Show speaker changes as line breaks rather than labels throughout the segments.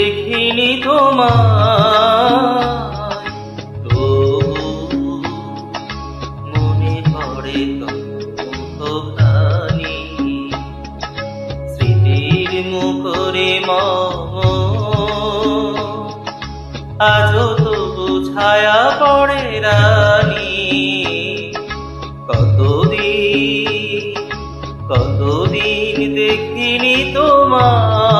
দেখিনি তবু মনে পড়ে মুখখানি স্মৃতির মুখরে মম। আজও তবু ছায়া পড়ে রানী। কতদিন কতদিন দেখিনি তোমায়।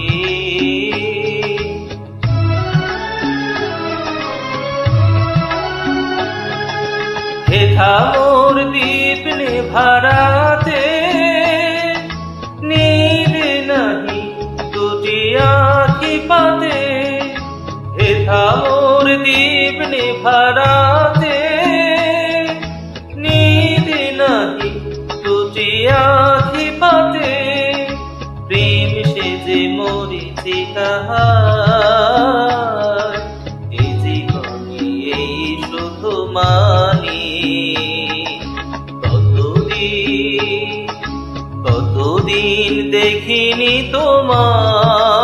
হেথা মোর দীপ ভাড়াতে নীল নাহি দুটি আখি পাতে। হেথা মোর দীপ ভাড়াতে নীল নাহি দুটি আখি পাতে। প্রেম সে যে মরিছি কতদিন দেখিনি তোমায়